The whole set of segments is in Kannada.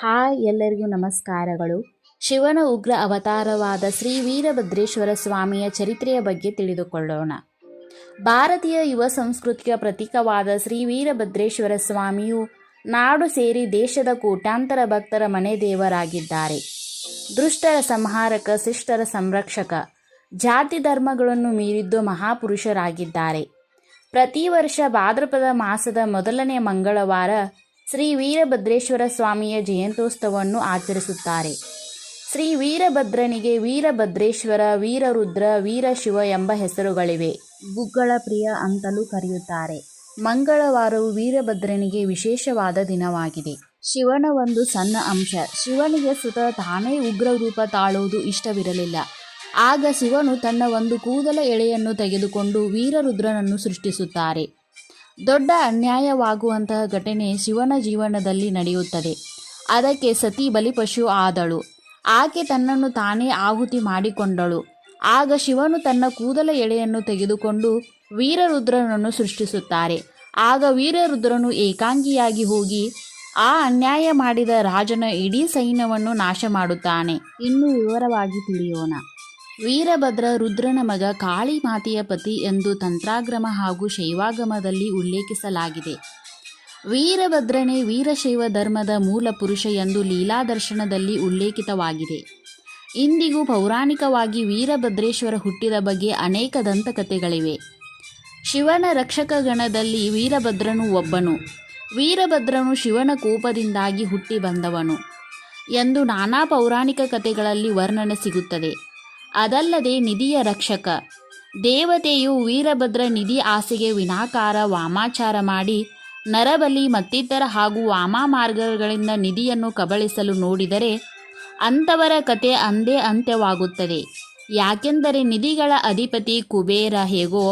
ಹಾಯ್ ಎಲ್ಲರಿಗೂ ನಮಸ್ಕಾರಗಳು. ಶಿವನ ಉಗ್ರ ಅವತಾರವಾದ ಶ್ರೀ ವೀರಭದ್ರೇಶ್ವರ ಸ್ವಾಮಿಯ ಚರಿತ್ರೆಯ ಬಗ್ಗೆ ತಿಳಿದುಕೊಳ್ಳೋಣ. ಭಾರತೀಯ ಯುವ ಸಂಸ್ಕೃತಿಯ ಪ್ರತೀಕವಾದ ಶ್ರೀ ವೀರಭದ್ರೇಶ್ವರ ಸ್ವಾಮಿಯು ನಾಡು ಸೇರಿ ದೇಶದ ಕೋಟ್ಯಾಂತರ ಭಕ್ತರ ಮನೆ ದೇವರಾಗಿದ್ದಾರೆ. ದುಷ್ಟರ ಸಂಹಾರಕ, ಶಿಷ್ಟರ ಸಂರಕ್ಷಕ, ಜಾತಿ ಧರ್ಮಗಳನ್ನು ಮೀರಿದ್ದು ಮಹಾಪುರುಷರಾಗಿದ್ದಾರೆ. ಪ್ರತಿ ವರ್ಷ ಭಾದ್ರಪದ ಮಾಸದ ಮೊದಲನೇ ಮಂಗಳವಾರ ಶ್ರೀ ವೀರಭದ್ರೇಶ್ವರ ಸ್ವಾಮಿಯ ಜಯಂತ್ಯೋತ್ಸವವನ್ನು ಆಚರಿಸುತ್ತಾರೆ. ಶ್ರೀ ವೀರಭದ್ರನಿಗೆ ವೀರಭದ್ರೇಶ್ವರ, ವೀರರುದ್ರ, ವೀರಶಿವ ಎಂಬ ಹೆಸರುಗಳಿವೆ. ಗುಗ್ಗಳ ಪ್ರಿಯ ಅಂತಲೂ ಕರೆಯುತ್ತಾರೆ. ಮಂಗಳವಾರವು ವೀರಭದ್ರನಿಗೆ ವಿಶೇಷವಾದ ದಿನವಾಗಿದೆ. ಶಿವನ ಒಂದು ಸಣ್ಣ ಅಂಶ. ಶಿವನಿಗೆ ಸುತ ತಾನೇ ಉಗ್ರ ರೂಪ ತಾಳುವುದು ಇಷ್ಟವಿರಲಿಲ್ಲ. ಆಗ ಶಿವನು ತನ್ನ ಒಂದು ಕೂದಲ ಎಳೆಯನ್ನು ತೆಗೆದುಕೊಂಡು ವೀರರುದ್ರನನ್ನು ಸೃಷ್ಟಿಸುತ್ತಾರೆ. ದೊಡ್ಡ ಅನ್ಯಾಯವಾಗುವಂತಹ ಘಟನೆ ಶಿವನ ಜೀವನದಲ್ಲಿ ನಡೆಯುತ್ತದೆ. ಅದಕ್ಕೆ ಸತಿ ಬಲಿಪಶು ಆದಳು. ಆಕೆ ತನ್ನನ್ನು ತಾನೇ ಆಹುತಿ ಮಾಡಿಕೊಂಡಳು. ಆಗ ಶಿವನು ತನ್ನ ಕೂದಲ ಎಳೆಯನ್ನು ತೆಗೆದುಕೊಂಡು ವೀರರುದ್ರನನ್ನು ಸೃಷ್ಟಿಸುತ್ತಾರೆ. ಆಗ ವೀರರುದ್ರನು ಏಕಾಂಗಿಯಾಗಿ ಹೋಗಿ ಆ ಅನ್ಯಾಯ ಮಾಡಿದ ರಾಜನ ಇಡೀ ಸೈನ್ಯವನ್ನು ನಾಶ ಮಾಡುತ್ತಾನೆ ಇನ್ನು ವಿವರವಾಗಿ ತಿಳಿಯೋಣ. ವೀರಭದ್ರ ರುದ್ರನ ಮಗ ಕಾಳಿ ಮಾತೆಯ ಪತಿ ಎಂದು ತಂತ್ರಾಗ್ರಮ ಹಾಗೂ ಶೈವಾಗಮದಲ್ಲಿ ಉಲ್ಲೇಖಿಸಲಾಗಿದೆ. ವೀರಭದ್ರನೇ ವೀರಶೈವ ಧರ್ಮದ ಮೂಲ ಪುರುಷ ಎಂದು ಲೀಲಾದರ್ಶನದಲ್ಲಿ ಉಲ್ಲೇಖಿತವಾಗಿದೆ. ಇಂದಿಗೂ ಪೌರಾಣಿಕವಾಗಿ ವೀರಭದ್ರೇಶ್ವರ ಹುಟ್ಟಿದ ಬಗ್ಗೆ ಅನೇಕ ದಂತಕಥೆಗಳಿವೆ. ಶಿವನ ರಕ್ಷಕ ಗಣದಲ್ಲಿ ವೀರಭದ್ರನು ಒಬ್ಬನು. ವೀರಭದ್ರನು ಶಿವನ ಕೋಪದಿಂದಾಗಿ ಹುಟ್ಟಿ ಬಂದವನು. ಎಂದು ನಾನಾ ಪೌರಾಣಿಕ ಕಥೆಗಳಲ್ಲಿ ವರ್ಣನೆ ಸಿಗುತ್ತದೆ. ಅದಲ್ಲದೆ ನಿಧಿಯ ರಕ್ಷಕ. ದೇವತೆಯು ವೀರಭದ್ರ ನಿಧಿ ಆಸೆಗೆ ವಿನಾಕಾರ ವಾಮಾಚಾರ ಮಾಡಿ, ನರಬಲಿ ಮತ್ತಿತರ ಹಾಗೂ ವಾಮಾ ಮಾರ್ಗಗಳಿಂದ ನಿಧಿಯನ್ನು ಕಬಳಿಸಲು ನೋಡಿದರೆ ಅಂಥವರ ಕತೆ ಅಂದೇ ಅಂತ್ಯವಾಗುತ್ತದೆ. ಯಾಕೆಂದರೆ ನಿಧಿಗಳ ಅಧಿಪತಿ ಕುಬೇರ ಹೇಗೋ,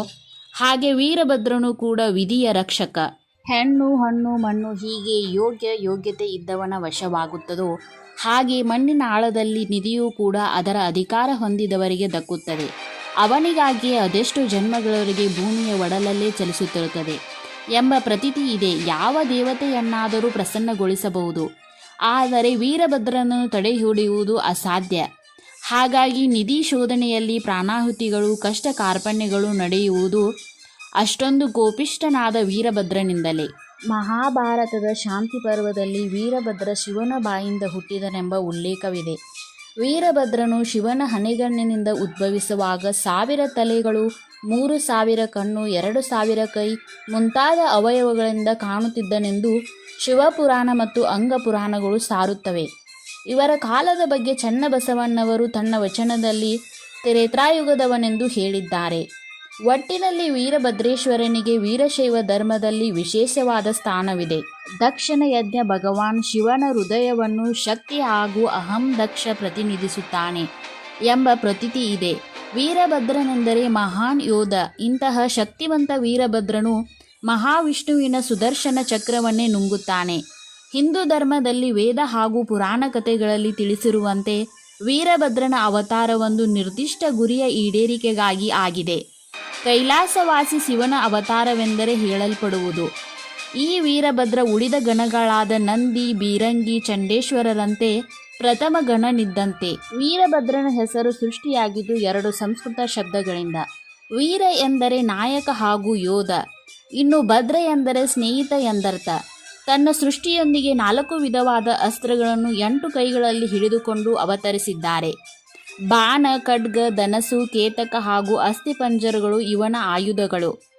ಹಾಗೆ ವೀರಭದ್ರನು ಕೂಡ ವಿಧಿಯ ರಕ್ಷಕ. ಹೆಣ್ಣು, ಹಣ್ಣು, ಮಣ್ಣು ಹೀಗೆ ಯೋಗ್ಯ ಯೋಗ್ಯತೆ ಇದ್ದವನ ವಶವಾಗುತ್ತದೋ ಹಾಗೆ ಮಣ್ಣಿನ ಆಳದಲ್ಲಿ ನಿಧಿಯೂ ಕೂಡ ಅದರ ಅಧಿಕಾರ ಹೊಂದಿದವರಿಗೆ ದಕ್ಕುತ್ತದೆ. ಅವನಿಗಾಗಿಯೇ ಅದೆಷ್ಟು ಜನ್ಮಗಳವರಿಗೆ ಭೂಮಿಯ ಒಡಲಲ್ಲೇ ಚಲಿಸುತ್ತಿರುತ್ತದೆ ಎಂಬ ಪ್ರತೀತಿ ಇದೆ. ಯಾವ ದೇವತೆಯನ್ನಾದರೂ ಪ್ರಸನ್ನಗೊಳಿಸಬಹುದು. ಆದರೆ ವೀರಭದ್ರನನ್ನು ತಡೆಹಿಡಿಯುವುದು ಅಸಾಧ್ಯ. ಹಾಗಾಗಿ ನಿಧಿ ಶೋಧನೆಯಲ್ಲಿ ಪ್ರಾಣಾಹುತಿಗಳು, ಕಷ್ಟ ಕಾರ್ಪಣ್ಯಗಳು ನಡೆಯುವುದು ಅಷ್ಟೊಂದು ಕೋಪಿಷ್ಠನಾದ ವೀರಭದ್ರನಿಂದಲೇ. ಮಹಾಭಾರತದ ಶಾಂತಿ ಪರ್ವದಲ್ಲಿ ವೀರಭದ್ರ ಶಿವನ ಬಾಯಿಂದ ಹುಟ್ಟಿದನೆಂಬ ಉಲ್ಲೇಖವಿದೆ. ವೀರಭದ್ರನು ಶಿವನ ಹನಿಗಣ್ಣಿನಿಂದ ಉದ್ಭವಿಸುವಾಗ ಸಾವಿರ ತಲೆಗಳು, ಮೂರು ಸಾವಿರ ಕಣ್ಣು, ಎರಡು ಸಾವಿರ ಕೈ ಮುಂತಾದ ಅವಯವಗಳಿಂದ ಕಾಣುತ್ತಿದ್ದನೆಂದು ಶಿವಪುರಾಣ ಮತ್ತು ಅಂಗಪುರಾಣಗಳು ಸಾರುತ್ತವೆ. ಇವರ ಕಾಲದ ಬಗ್ಗೆ ಚನ್ನಬಸವಣ್ಣವರು ತನ್ನ ವಚನದಲ್ಲಿ ತ್ರೇತಾಯುಗದವನೆಂದು ಹೇಳಿದ್ದಾರೆ. ಒಟ್ಟಿನಲ್ಲಿ ವೀರಭದ್ರೇಶ್ವರನಿಗೆ ವೀರಶೈವ ಧರ್ಮದಲ್ಲಿ ವಿಶೇಷವಾದ ಸ್ಥಾನವಿದೆ. ದಕ್ಷಿಣ ಯಜ್ಞ ಭಗವಾನ್ ಶಿವನ ಹೃದಯವನ್ನು ಶಕ್ತಿ ಹಾಗೂ ಅಹಂ ದಕ್ಷ ಪ್ರತಿನಿಧಿಸುತ್ತಾನೆ ಎಂಬ ಪ್ರತೀತಿ ಇದೆ. ವೀರಭದ್ರನೆಂದರೆ ಮಹಾನ್ ಯೋಧ. ಇಂತಹ ಶಕ್ತಿವಂತ ವೀರಭದ್ರನು ಮಹಾವಿಷ್ಣುವಿನ ಸುದರ್ಶನ ಚಕ್ರವನ್ನೇ ನುಂಗುತ್ತಾನೆ. ಹಿಂದೂ ಧರ್ಮದಲ್ಲಿ ವೇದ ಹಾಗೂ ಪುರಾಣ ಕಥೆಗಳಲ್ಲಿ ತಿಳಿಸಿರುವಂತೆ ವೀರಭದ್ರನ ಅವತಾರವೊಂದು ನಿರ್ದಿಷ್ಟ ಗುರಿಯ ಈಡೇರಿಕೆಗಾಗಿ ಆಗಿದೆ. ಕೈಲಾಸವಾಸಿ ಶಿವನ ಅವತಾರವೆಂದರೆ ಹೇಳಲ್ಪಡುವುದು. ಈ ವೀರಭದ್ರ ಉಳಿದ ಗಣಗಳಾದ ನಂದಿ, ಬೀರಂಗಿ, ಚಂಡೇಶ್ವರರಂತೆ ಪ್ರಥಮ ಗಣನಿದ್ದಂತೆ ವೀರಭದ್ರನ ಹೆಸರು ಸೃಷ್ಟಿಯಾಗಿದ್ದು ಎರಡು ಸಂಸ್ಕೃತ ಶಬ್ದಗಳಿಂದ. ವೀರ ಎಂದರೆ ನಾಯಕ ಹಾಗೂ ಯೋಧ. ಇನ್ನು ಭದ್ರ ಎಂದರೆ ಸ್ನೇಹಿತ ಎಂದರ್ಥ. ತನ್ನ ಸೃಷ್ಟಿಯೊಂದಿಗೆ ನಾಲ್ಕು ವಿಧವಾದ ಅಸ್ತ್ರಗಳನ್ನು ಎಂಟು ಕೈಗಳಲ್ಲಿ ಹಿಡಿದುಕೊಂಡು ಅವತರಿಸಿದ್ದಾರೆ. ಬಾಣ, ಖಡ್ಗ, ಧನಸು, ಕೇತಕ ಹಾಗೂ ಅಸ್ಥಿಪಂಜರಗಳು ಇವನ ಆಯುಧಗಳು.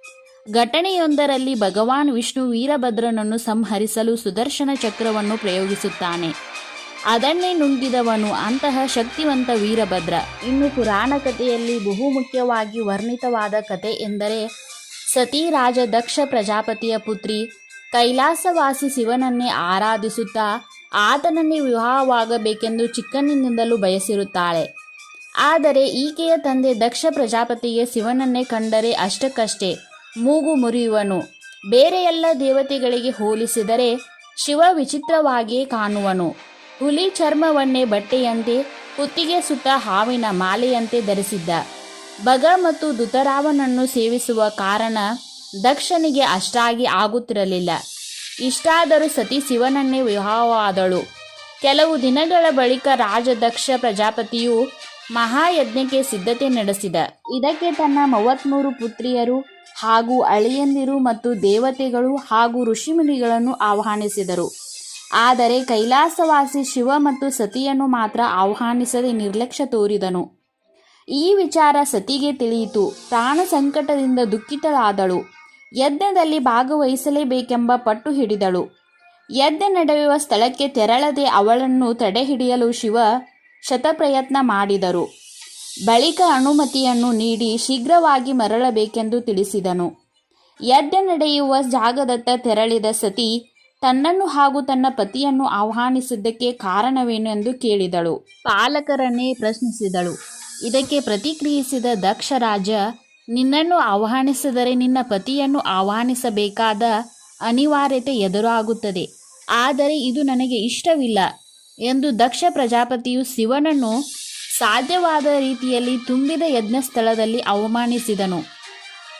ಘಟನೆಯೊಂದರಲ್ಲಿ ಭಗವಾನ್ ವಿಷ್ಣು ವೀರಭದ್ರನನ್ನು ಸಂಹರಿಸಲು ಸುದರ್ಶನ ಚಕ್ರವನ್ನು ಪ್ರಯೋಗಿಸುತ್ತಾನೆ. ಅದನ್ನೇ ನುಂಗಿದವನು ಅಂತಹ ಶಕ್ತಿವಂತ ವೀರಭದ್ರ. ಇನ್ನು ಪುರಾಣ ಕಥೆಯಲ್ಲಿ ಬಹುಮುಖ್ಯವಾಗಿ ವರ್ಣಿತವಾದ ಕತೆ ಎಂದರೆ ಸತೀರಾಜ ದಕ್ಷ ಪ್ರಜಾಪತಿಯ ಪುತ್ರಿ ಕೈಲಾಸವಾಸಿ ಶಿವನನ್ನೇ ಆರಾಧಿಸುತ್ತಾ, ಆತನನ್ನೇ ವಿವಾಹವಾಗಬೇಕೆಂದು ಚಿಕ್ಕಂದಿನಿಂದಲೂ ಬಯಸಿರುತ್ತಾಳೆ. ಆದರೆ ಈಕೆಯ ತಂದೆ ದಕ್ಷ ಪ್ರಜಾಪತಿಗೆ ಶಿವನನ್ನೇ ಕಂಡರೆ ಅಷ್ಟಕ್ಕಷ್ಟೇ ಮೂಗು ಮುರಿಯುವನು. ಬೇರೆ ಎಲ್ಲ ದೇವತೆಗಳಿಗೆ ಹೋಲಿಸಿದರೆ ಶಿವ ವಿಚಿತ್ರವಾಗಿಯೇ ಕಾಣುವನು. ಹುಲಿ ಚರ್ಮವನ್ನೇ ಬಟ್ಟೆಯಂತೆ, ಕುತ್ತಿಗೆ ಸುತ್ತ ಹಾವಿನ ಮಾಲೆಯಂತೆ ಧರಿಸಿದ್ದ. ಬಗ ಮತ್ತು ದುತರಾವನನ್ನು ಸೇವಿಸುವ ಕಾರಣ ದಕ್ಷನಿಗೆ ಅಷ್ಟಾಗಿ ಆಗುತ್ತಿರಲಿಲ್ಲ. ಇಷ್ಟಾದರೂ ಸತಿ ಶಿವನನ್ನೇ ವಿವಾಹವಾದಳು. ಕೆಲವು ದಿನಗಳ ಬಳಿಕ ರಾಜದಕ್ಷ ಪ್ರಜಾಪತಿಯು ಮಹಾಯಜ್ಞಕ್ಕೆ ಸಿದ್ಧತೆ ನಡೆಸಿದ. ಇದಕ್ಕೆ ತನ್ನ ಮೂವತ್ತ್ಮೂರು ಪುತ್ರಿಯರು ಹಾಗೂ ಅಳಿಯಂದಿರು ಮತ್ತು ದೇವತೆಗಳು ಹಾಗೂ ಋಷಿಮುನಿಗಳನ್ನು ಆಹ್ವಾನಿಸಿದರು. ಆದರೆ ಕೈಲಾಸವಾಸಿ ಶಿವ ಮತ್ತು ಸತಿಯನ್ನು ಮಾತ್ರ ಆಹ್ವಾನಿಸದೆ ನಿರ್ಲಕ್ಷ್ಯ ತೋರಿದನು. ಈ ವಿಚಾರ ಸತಿಗೆ ತಿಳಿಯಿತು. ಪ್ರಾಣ ಸಂಕಟದಿಂದ ದುಃಖಿತಳಾದಳು. ಯಜ್ಞದಲ್ಲಿ ಭಾಗವಹಿಸಲೇಬೇಕೆಂಬ ಪಟ್ಟು ಹಿಡಿದಳು. ಯಜ್ಞ ನಡೆಯುವ ಸ್ಥಳಕ್ಕೆ ತೆರಳದೆ ಅವಳನ್ನು ತಡೆಹಿಡಿಯಲು ಶಿವ ಶತಪ್ರಯತ್ನ ಮಾಡಿದರು. ಬಳಿಕ ಅನುಮತಿಯನ್ನು ನೀಡಿ ಶೀಘ್ರವಾಗಿ ಮರಳಬೇಕೆಂದು ತಿಳಿಸಿದನು. ಯಜ್ಞ ನಡೆಯುವ ಜಾಗದತ್ತ ತೆರಳಿದ ಸತಿ ತನ್ನನ್ನು ಹಾಗೂ ತನ್ನ ಪತಿಯನ್ನು ಆಹ್ವಾನಿಸಿದ್ದಕ್ಕೆ ಕಾರಣವೇನು ಎಂದು ಕೇಳಿದಳು. ಪಾಲಕರನ್ನೇ ಪ್ರಶ್ನಿಸಿದಳು. ಇದಕ್ಕೆ ಪ್ರತಿಕ್ರಿಯಿಸಿದ ದಕ್ಷ ರಾಜ ನಿನ್ನನ್ನು ಆಹ್ವಾನಿಸಿದರೆ ನಿನ್ನ ಪತಿಯನ್ನು ಆಹ್ವಾನಿಸಬೇಕಾದ ಅನಿವಾರ್ಯತೆ ಎದುರಾಗುತ್ತದೆ. ಆದರೆ ಇದು ನನಗೆ ಇಷ್ಟವಿಲ್ಲ. ಎಂದು ದಕ್ಷ ಪ್ರಜಾಪತಿಯು ಶಿವನನ್ನು ಸಾಧ್ಯವಾದ ರೀತಿಯಲ್ಲಿ ತುಂಬಿದ ಯಜ್ಞ ಸ್ಥಳದಲ್ಲಿ ಅವಮಾನಿಸಿದನು.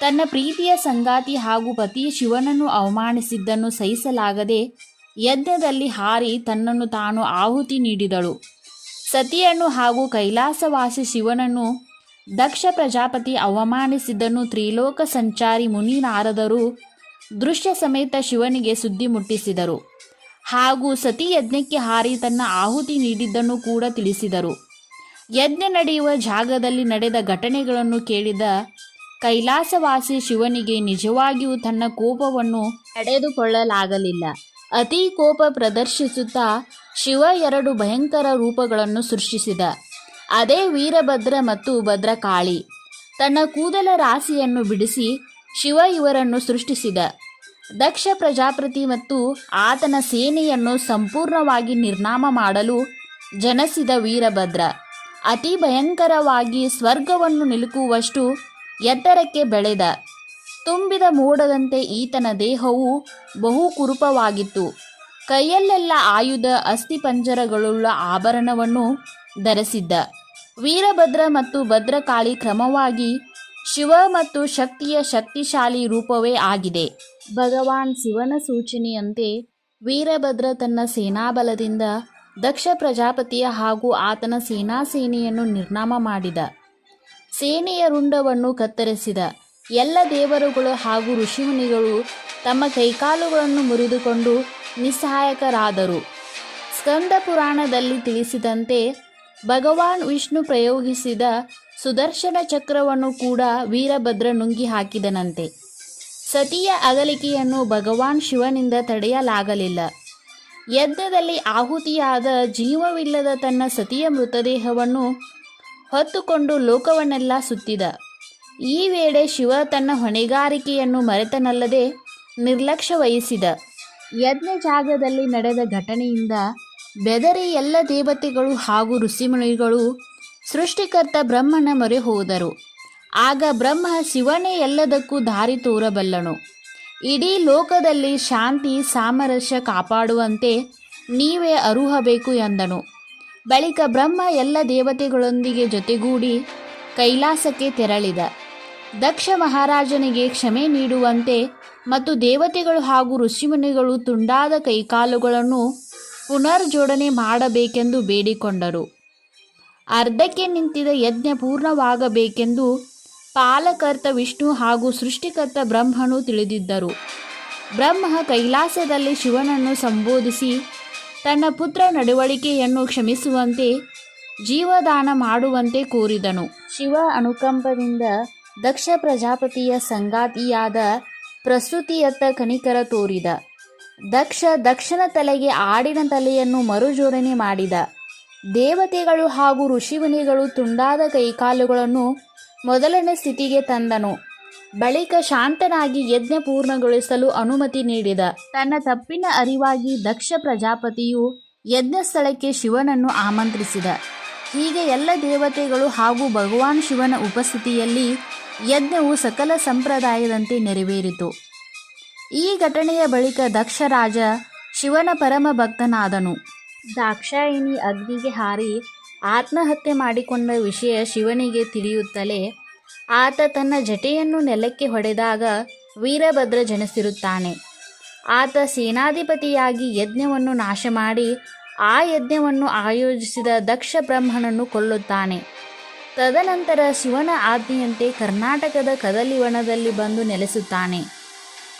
ತನ್ನ ಪ್ರೀತಿಯ ಸಂಗಾತಿ ಹಾಗೂ ಪತಿ ಶಿವನನ್ನು ಅವಮಾನಿಸಿದ್ದನ್ನು ಸಹಿಸಲಾಗದೆ ಯಜ್ಞದಲ್ಲಿ ಹಾರಿ ತನ್ನನ್ನು ತಾನು ಆಹುತಿ ನೀಡಿದಳು. ಸತಿಯನ್ನು ಹಾಗೂ ಕೈಲಾಸವಾಸಿ ಶಿವನನ್ನು ದಕ್ಷ ಪ್ರಜಾಪತಿ ಅವಮಾನಿಸಿದ್ದನ್ನು ತ್ರಿಲೋಕ ಸಂಚಾರಿ ಮುನಿ ನಾರದರು ದೃಶ್ಯ ಸಮೇತ ಶಿವನಿಗೆ ಸುದ್ದಿ ಮುಟ್ಟಿಸಿದರು. ಹಾಗೂ ಸತಿ ಯಜ್ಞಕ್ಕೆ ಹಾರಿ ತನ್ನ ಆಹುತಿ ನೀಡಿದ್ದನ್ನು ಕೂಡ ತಿಳಿಸಿದರು. ಯಜ್ಞ ನಡೆಯುವ ಜಾಗದಲ್ಲಿ ನಡೆದ ಘಟನೆಗಳನ್ನು ಕೇಳಿದ ಕೈಲಾಸವಾಸಿ ಶಿವನಿಗೆ ನಿಜವಾಗಿಯೂ ತನ್ನ ಕೋಪವನ್ನು ತಡೆದುಕೊಳ್ಳಲಾಗಲಿಲ್ಲ. ಅತಿ ಕೋಪ ಪ್ರದರ್ಶಿಸುತ್ತಾ ಶಿವ ಎರಡು ಭಯಂಕರ ರೂಪಗಳನ್ನು ಸೃಷ್ಟಿಸಿದ. ಅದೇ ವೀರಭದ್ರ ಮತ್ತು ಭದ್ರಕಾಳಿ. ತನ್ನ ಕೂದಲ ರಾಶಿಯನ್ನು ಬಿಡಿಸಿ ಶಿವ ಇವರನ್ನು ಸೃಷ್ಟಿಸಿದ. ದಕ್ಷ ಪ್ರಜಾಪತಿ ಮತ್ತು ಆತನ ಸೇನೆಯನ್ನು ಸಂಪೂರ್ಣವಾಗಿ ನಿರ್ನಾಮ ಮಾಡಲು ಜನಿಸಿದ ವೀರಭದ್ರ. ಅತಿ ಭಯಂಕರವಾಗಿ ಸ್ವರ್ಗವನ್ನು ನಿಲುಕುವಷ್ಟು ಎತ್ತರಕ್ಕೆ ಬೆಳೆದ. ತುಂಬಿದ ಮೋಡದಂತೆ ಈತನ ದೇಹವು ಬಹು ಕುರುಪವಾಗಿತ್ತು. ಕೈಯಲ್ಲೆಲ್ಲ ಆಯುಧ ಅಸ್ಥಿಪಂಜರಗಳುಳ್ಳ ಆಭರಣವನ್ನು ಧರಿಸಿದ್ದ. ವೀರಭದ್ರ ಮತ್ತು ಭದ್ರಕಾಳಿ ಕ್ರಮವಾಗಿ ಶಿವ ಮತ್ತು ಶಕ್ತಿಯ ಶಕ್ತಿಶಾಲಿ ರೂಪವೇ ಆಗಿದೆ. ಭಗವಾನ್ ಶಿವನ ಸೂಚನೆಯಂತೆ ವೀರಭದ್ರ ತನ್ನ ಸೇನಾಬಲದಿಂದ ದಕ್ಷ ಪ್ರಜಾಪತಿಯ ಹಾಗೂ ಆತನ ಸೇನಾ ಸೇನೆಯನ್ನು ನಿರ್ನಾಮ ಮಾಡಿದ. ಸೇನೆಯ ರುಂಡವನ್ನು ಕತ್ತರಿಸಿದ. ಎಲ್ಲ ದೇವರುಗಳು ಹಾಗೂ ಋಷಿಮುನಿಗಳು ತಮ್ಮ ಕೈಕಾಲುಗಳನ್ನು ಮುರಿದುಕೊಂಡು ನಿಸ್ಸಹಾಯಕರಾದರು. ಸ್ಕಂದ ಪುರಾಣದಲ್ಲಿ ತಿಳಿಸಿದಂತೆ ಭಗವಾನ್ ವಿಷ್ಣು ಪ್ರಯೋಗಿಸಿದ ಸುದರ್ಶನ ಚಕ್ರವನ್ನು ಕೂಡ ವೀರಭದ್ರ ನುಂಗಿ ಹಾಕಿದನಂತೆ. ಸತಿಯ ಅಗಲಿಕೆಯನ್ನು ಭಗವಾನ್ ಶಿವನಿಂದ ತಡೆಯಲಾಗಲಿಲ್ಲ. ಯಜ್ಞದಲ್ಲಿ ಆಹುತಿಯಾದ ಜೀವವಿಲ್ಲದ ತನ್ನ ಸತಿಯ ಮೃತದೇಹವನ್ನು ಹೊತ್ತುಕೊಂಡು ಲೋಕವನ್ನೆಲ್ಲ ಸುತ್ತಿದ. ಈ ವೇಳೆ ಶಿವ ತನ್ನ ಹೊಣೆಗಾರಿಕೆಯನ್ನು ಮರೆತನಲ್ಲದೆ ನಿರ್ಲಕ್ಷ್ಯ ವಹಿಸಿದ ಯಜ್ಞ ಜಾಗದಲ್ಲಿ ನಡೆದ ಘಟನೆಯಿಂದ ಬೆದರಿ ಎಲ್ಲ ದೇವತೆಗಳು ಹಾಗೂ ಋಷಿಮುನಿಗಳು ಸೃಷ್ಟಿಕರ್ತ ಬ್ರಹ್ಮನ ಮೊರೆ ಹೋದರು. ಆಗ ಬ್ರಹ್ಮ ಶಿವನೇ ಎಲ್ಲದಕ್ಕೂ ದಾರಿ ತೋರಬಲ್ಲನು. ಇಡೀ ಲೋಕದಲ್ಲಿ ಶಾಂತಿ ಸಾಮರಸ್ಯ ಕಾಪಾಡುವಂತೆ ನೀವೇ ಅರುಹಬೇಕು ಎಂದನು. ಬಳಿಕ ಬ್ರಹ್ಮ ಎಲ್ಲ ದೇವತೆಗಳೊಂದಿಗೆ ಜೊತೆಗೂಡಿ ಕೈಲಾಸಕ್ಕೆ ತೆರಳಿದ. ದಕ್ಷ ಮಹಾರಾಜನಿಗೆ ಕ್ಷಮೆ ನೀಡುವಂತೆ ಮತ್ತು ದೇವತೆಗಳು ಹಾಗೂ ಋಷಿಮುನಿಗಳು ತುಂಡಾದ ಕೈಕಾಲುಗಳನ್ನು ಪುನರ್ಜೋಡಣೆ ಮಾಡಬೇಕೆಂದು ಬೇಡಿಕೊಂಡರು. ಅರ್ಧಕ್ಕೆ ನಿಂತಿದ ಯಜ್ಞ ಪೂರ್ಣವಾಗಬೇಕೆಂದು ಪಾಲಕರ್ತ ವಿಷ್ಣು ಹಾಗೂ ಸೃಷ್ಟಿಕರ್ತ ಬ್ರಹ್ಮನು ತಿಳಿದಿದ್ದರು. ಬ್ರಹ್ಮ ಕೈಲಾಸದಲ್ಲಿ ಶಿವನನ್ನು ಸಂಬೋಧಿಸಿ ತನ್ನ ಪುತ್ರ ನಡವಳಿಕೆಯನ್ನು ಕ್ಷಮಿಸುವಂತೆ ಜೀವದಾನ ಮಾಡುವಂತೆ ಕೋರಿದನು. ಶಿವ ಅನುಕಂಪದಿಂದ ದಕ್ಷ ಪ್ರಜಾಪತಿಯ ಸಂಗಾತಿಯಾದ ಪ್ರಸ್ತುತಿಯತ್ತ ಕನಿಕರ ತೋರಿದ. ದಕ್ಷ ದಕ್ಷನ ತಲೆಗೆ ಆಡಿನ ತಲೆಯನ್ನು ಮರುಜೋಡಣೆ ಮಾಡಿದ. ದೇವತೆಗಳು ಹಾಗೂ ಋಷಿಮುನಿಗಳು ತುಂಡಾದ ಕೈಕಾಲುಗಳನ್ನು ಮೊದಲನೇ ಸ್ಥಿತಿಗೆ ತಂದನು. ಬಳಿಕ ಶಾಂತನಾಗಿ ಯಜ್ಞ ಪೂರ್ಣಗೊಳಿಸಲು ಅನುಮತಿ ನೀಡಿದ. ತನ್ನ ತಪ್ಪಿನ ಅರಿವಾಗಿ ದಕ್ಷ ಪ್ರಜಾಪತಿಯು ಯಜ್ಞ ಸ್ಥಳಕ್ಕೆ ಶಿವನನ್ನು ಆಮಂತ್ರಿಸಿದ. ಹೀಗೆ ಎಲ್ಲ ದೇವತೆಗಳು ಹಾಗೂ ಭಗವಾನ್ ಶಿವನ ಉಪಸ್ಥಿತಿಯಲ್ಲಿ ಯಜ್ಞವು ಸಕಲ ಸಂಪ್ರದಾಯದಂತೆ ನೆರವೇರಿತು. ಈ ಘಟನೆಯ ಬಳಿಕ ದಕ್ಷ ರಾಜ ಶಿವನ ಪರಮ ಭಕ್ತನಾದನು. ದಾಕ್ಷಾಯಿಣಿ ಅಗ್ನಿಗೆ ಹಾರಿ ಆತ್ಮಹತ್ಯೆ ಮಾಡಿಕೊಂಡ ವಿಷಯ ಶಿವನಿಗೆ ತಿಳಿಯುತ್ತಲೇ ಆತ ತನ್ನ ಜಟೆಯನ್ನು ನೆಲಕ್ಕೆ ಹೊಡೆದಾಗ ವೀರಭದ್ರ ಜನಿಸಿರುತ್ತಾನೆ. ಆತ ಸೇನಾಧಿಪತಿಯಾಗಿ ಯಜ್ಞವನ್ನು ನಾಶ ಮಾಡಿ ಆ ಯಜ್ಞವನ್ನು ಆಯೋಜಿಸಿದ ದಕ್ಷ ಬ್ರಹ್ಮನನ್ನು ಕೊಲ್ಲುತ್ತಾನೆ. ತದನಂತರ ಶಿವನ ಆಜ್ಞೆಯಂತೆ ಕರ್ನಾಟಕದ ಕದಲಿವನದಲ್ಲಿ ಬಂದು ನೆಲೆಸುತ್ತಾನೆ.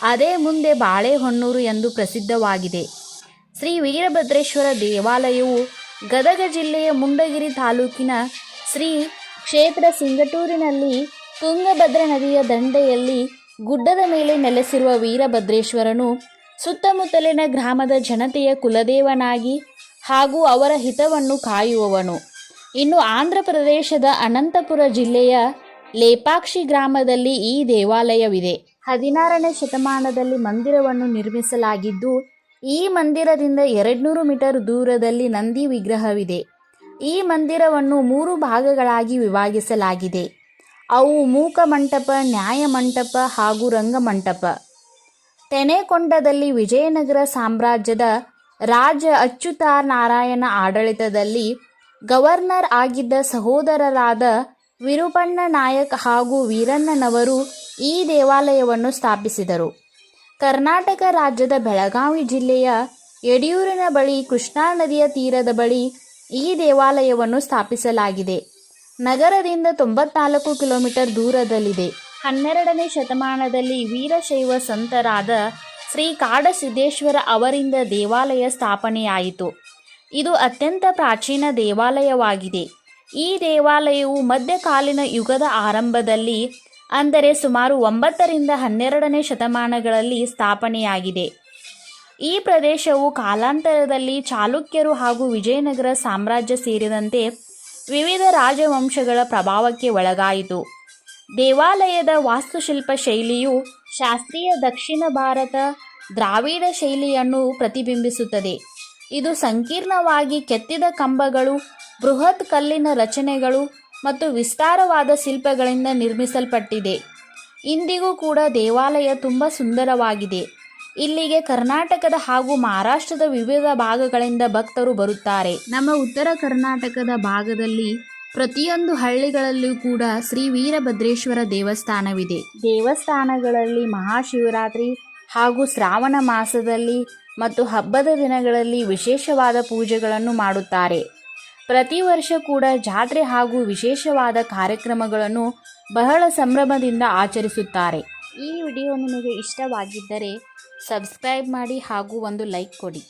ಅದೇ ಮುಂದೆ ಬಾಳೆಹೊನ್ನೂರು ಎಂದು ಪ್ರಸಿದ್ಧವಾಗಿದೆ. ಶ್ರೀ ವೀರಭದ್ರೇಶ್ವರ ದೇವಾಲಯವು ಗದಗ ಜಿಲ್ಲೆಯ ಮುಂಡಗಿರಿ ತಾಲೂಕಿನ ಶ್ರೀ ಕ್ಷೇತ್ರ ಸಿಂಗಟೂರಿನಲ್ಲಿ ತುಂಗಭದ್ರ ನದಿಯ ದಂಡೆಯಲ್ಲಿ ಗುಡ್ಡದ ಮೇಲೆ ನೆಲೆಸಿರುವ ವೀರಭದ್ರೇಶ್ವರನು ಸುತ್ತಮುತ್ತಲಿನ ಗ್ರಾಮದ ಜನತೆಯ ಕುಲದೇವನಾಗಿ ಹಾಗೂ ಅವರ ಹಿತವನ್ನು ಕಾಯುವವನು. ಇನ್ನು ಆಂಧ್ರ ಪ್ರದೇಶದ ಅನಂತಪುರ ಜಿಲ್ಲೆಯ ಲೇಪಾಕ್ಷಿ ಗ್ರಾಮದಲ್ಲಿ ಈ ದೇವಾಲಯವಿದೆ. ಹದಿನಾರನೇ ಶತಮಾನದಲ್ಲಿ ಮಂದಿರವನ್ನು ನಿರ್ಮಿಸಲಾಗಿದ್ದು ಈ ಮಂದಿರದಿಂದ ಎರಡ್ನೂರು ಮೀಟರ್ ದೂರದಲ್ಲಿ ನಂದಿ ವಿಗ್ರಹವಿದೆ. ಈ ಮಂದಿರವನ್ನು ಮೂರು ಭಾಗಗಳಾಗಿ ವಿಭಾಗಿಸಲಾಗಿದೆ. ಅವು ಮೂಕ ಮಂಟಪ, ನ್ಯಾಯ ಮಂಟಪ ಹಾಗೂ ರಂಗಮಂಟಪ ತೆನೆಕೊಂಡದಲ್ಲಿ ವಿಜಯನಗರ ಸಾಮ್ರಾಜ್ಯದ ರಾಜ ಅಚ್ಯುತಾನಾರಾಯಣ ಆಡಳಿತದಲ್ಲಿ ಗವರ್ನರ್ ಆಗಿದ್ದ ಸಹೋದರರಾದ ವಿರುಪಣ್ಣ ನಾಯಕ್ ಹಾಗೂ ವೀರಣ್ಣನವರು ಈ ದೇವಾಲಯವನ್ನು ಸ್ಥಾಪಿಸಿದರು. ಕರ್ನಾಟಕ ರಾಜ್ಯದ ಬೆಳಗಾವಿ ಜಿಲ್ಲೆಯ ಯಡಿಯೂರಿನ ಬಳಿ ಕೃಷ್ಣಾ ನದಿಯ ತೀರದ ಬಳಿ ಈ ದೇವಾಲಯವನ್ನು ಸ್ಥಾಪಿಸಲಾಗಿದೆ. ನಗರದಿಂದ ತೊಂಬತ್ನಾಲ್ಕು ಕಿಲೋಮೀಟರ್ ದೂರದಲ್ಲಿದೆ. ಹನ್ನೆರಡನೇ ಶತಮಾನದಲ್ಲಿ ವೀರಶೈವ ಸಂತರಾದ ಶ್ರೀ ಕಾಡಸಿದ್ದೇಶ್ವರ ಅವರಿಂದ ದೇವಾಲಯ ಸ್ಥಾಪನೆಯಾಯಿತು. ಇದು ಅತ್ಯಂತ ಪ್ರಾಚೀನ ದೇವಾಲಯವಾಗಿದೆ. ಈ ದೇವಾಲಯವು ಮಧ್ಯಕಾಲೀನ ಯುಗದ ಆರಂಭದಲ್ಲಿ ಅಂದರೆ ಸುಮಾರು ಒಂಬತ್ತರಿಂದ ಹನ್ನೆರಡನೇ ಶತಮಾನಗಳಲ್ಲಿ ಸ್ಥಾಪನೆಯಾಗಿದೆ. ಈ ಪ್ರದೇಶವು ಕಾಲಾಂತರದಲ್ಲಿ ಚಾಲುಕ್ಯರು ಹಾಗೂ ವಿಜಯನಗರ ಸಾಮ್ರಾಜ್ಯ ಸೇರಿದಂತೆ ವಿವಿಧ ರಾಜವಂಶಗಳ ಪ್ರಭಾವಕ್ಕೆ ಒಳಗಾಯಿತು. ದೇವಾಲಯದ ವಾಸ್ತುಶಿಲ್ಪ ಶೈಲಿಯು ಶಾಸ್ತ್ರೀಯ ದಕ್ಷಿಣ ಭಾರತ ದ್ರಾವಿಡ ಶೈಲಿಯನ್ನು ಪ್ರತಿಬಿಂಬಿಸುತ್ತದೆ. ಇದು ಸಂಕೀರ್ಣವಾಗಿ ಕೆತ್ತಿದ ಕಂಬಗಳು, ಬೃಹತ್ ಕಲ್ಲಿನ ರಚನೆಗಳು ಮತ್ತು ವಿಸ್ತಾರವಾದ ಶಿಲ್ಪಗಳಿಂದ ನಿರ್ಮಿಸಲ್ಪಟ್ಟಿದೆ. ಇಂದಿಗೂ ಕೂಡ ದೇವಾಲಯ ತುಂಬ ಸುಂದರವಾಗಿದೆ. ಇಲ್ಲಿಗೆ ಕರ್ನಾಟಕದ ಹಾಗೂ ಮಹಾರಾಷ್ಟ್ರದ ವಿವಿಧ ಭಾಗಗಳಿಂದ ಭಕ್ತರು ಬರುತ್ತಾರೆ. ನಮ್ಮ ಉತ್ತರ ಕರ್ನಾಟಕದ ಭಾಗದಲ್ಲಿ ಪ್ರತಿಯೊಂದು ಹಳ್ಳಿಗಳಲ್ಲೂ ಕೂಡ ಶ್ರೀ ವೀರಭದ್ರೇಶ್ವರ ದೇವಸ್ಥಾನವಿದೆ. ದೇವಸ್ಥಾನಗಳಲ್ಲಿ ಮಹಾಶಿವರಾತ್ರಿ ಹಾಗೂ ಶ್ರಾವಣ ಮಾಸದಲ್ಲಿ ಮತ್ತು ಹಬ್ಬದ ದಿನಗಳಲ್ಲಿ ವಿಶೇಷವಾದ ಪೂಜೆಗಳನ್ನು ಮಾಡುತ್ತಾರೆ. ಪ್ರತಿ ವರ್ಷ ಕೂಡ ಜಾತ್ರೆ ಹಾಗೂ ವಿಶೇಷವಾದ ಕಾರ್ಯಕ್ರಮಗಳನ್ನು ಬಹಳ ಸಂಭ್ರಮದಿಂದ ಆಚರಿಸುತ್ತಾರೆ. ಈ ವಿಡಿಯೋ ನಿಮಗೆ ಇಷ್ಟವಾಗಿದ್ದರೆ ಸಬ್ಸ್ಕ್ರೈಬ್ ಮಾಡಿ ಹಾಗೂ ಒಂದು ಲೈಕ್ ಕೊಡಿ.